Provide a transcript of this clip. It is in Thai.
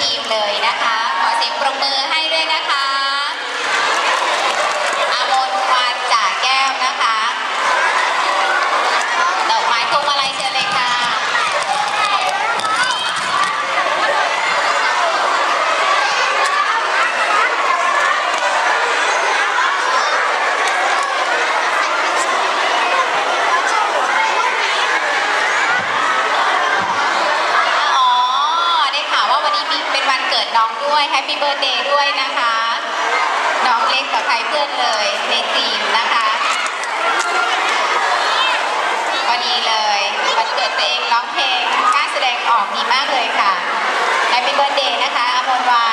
ทีมเลยนะคะ ขอเสียงปรบมือให้ น้องด้วยแฮปปี้เบ t ร์ a y ด้วยนะคะ น้องเล็กกว่ใครเพื่อนเลยในทีมนะคะพอดีเลยวันเกิดตัวเองร้องเพลงการแสดงออกดีมากเลยค่ะแฮปปี้เบ t ร์ a y นะคะอมรวา